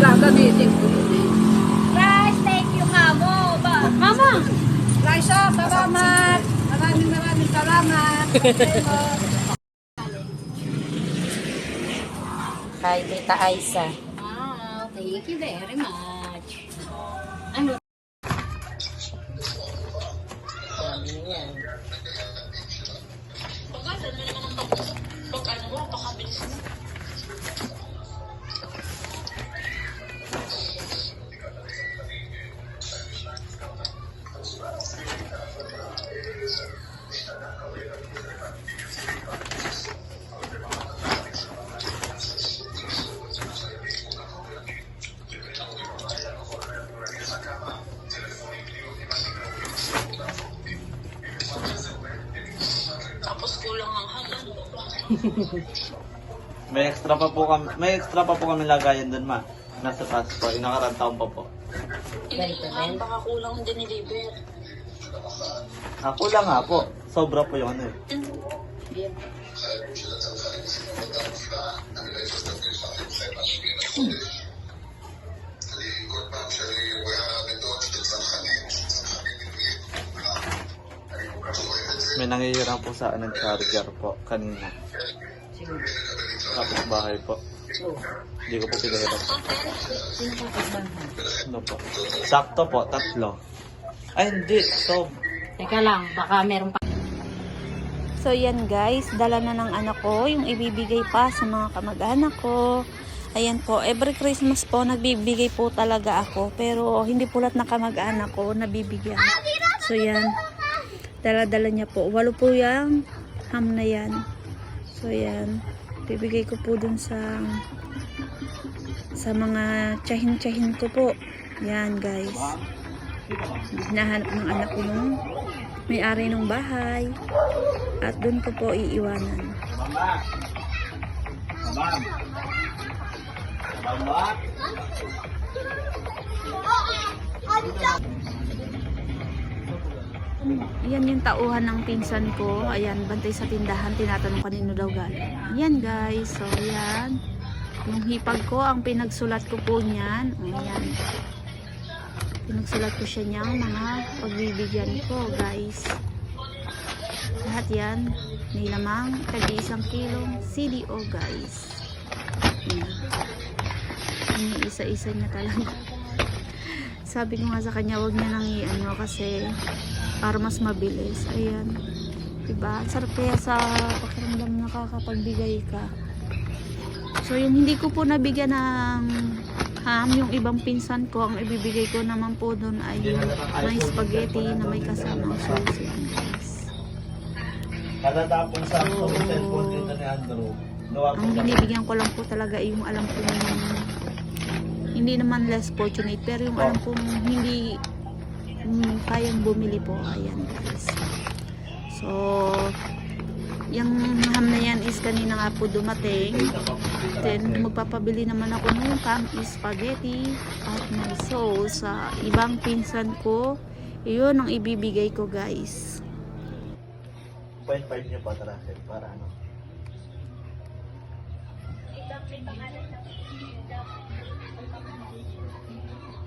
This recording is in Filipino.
gagamitin ko yun eh. Guys, thank you, Kamo. Ba Mama! Raisa, salamat! Maraming maraming salamat! Kay Tita Aisa. Wow, thank you very much. Ano? Yan. May extra pa po kami, may extra pa po kami lagayan doon, ma. Nasa taas po, inakarang taon pa po. Din. Baka kulang din ni-deliver. Ako lang nga po. Sobra po yung ano eh. May nangyayarang po sa ng charger po kanina. Tapos bahay po. Hindi ko po pinahirap. Ano po? Sakto po, tatlo. Ay, hindi. So, Teka lang, baka meron pa. So yan guys, dala na ng anak ko yung ibibigay pa sa mga kamag-anak ko. Ayan po, every Christmas po nagbibigay po talaga ako. Pero hindi po lahat na kamag-anak ko nabibigyan. So yan, dala-dala niya po. Walo po yung ham na yan. So yan, bibigay ko po dun sa sa mga tsahin-tsahin ko po. Yan guys. Hinahanap ng anak ko yung may-ari ng bahay. At doon ko po iiwanan. Mama! Mama! Mama! Yan yung tauhan ng pinsan ko. Ayan, bantay sa tindahan. Tinatanong kanino daw galing. Yan guys. So, yan. Yung hipag ko, ang pinagsulat ko po niyan. Ayan. Pinagsulat ko siya niyang mga pagbibigyan ko guys. Lahat yan. May lamang tagi isang kilong CDO guys. Yan. Iniisa-isa niya talaga. Sabi ko nga sa kanya, wag niya nang i-ano kasi para mas mabilis. Ayan. Diba? Sarap kaya sa pakiramdam nakakapagbigay ka. So, yun, hindi ko po nabigyan ng ham. Yung ibang pinsan ko, ang ibibigay ko naman po doon ay yung may spaghetti na may kasamang sauce. Yan, guys. Sa ni Andrew. Gawa po Ang binibigyan ko lang po talaga yung alam kong hindi naman less fortunate pero yung alam kong hindi mm, kayang bumili po. Ayan guys. So yung ham na yan is kanina nga po dumating. Then magpapabili naman ako ng kam spaghetti at may sauce sa ibang pinsan ko. Yun ang ibibigay ko guys. 0.5 niyo pa para ano pangalan ng isinilang ang pangalan ng isinilang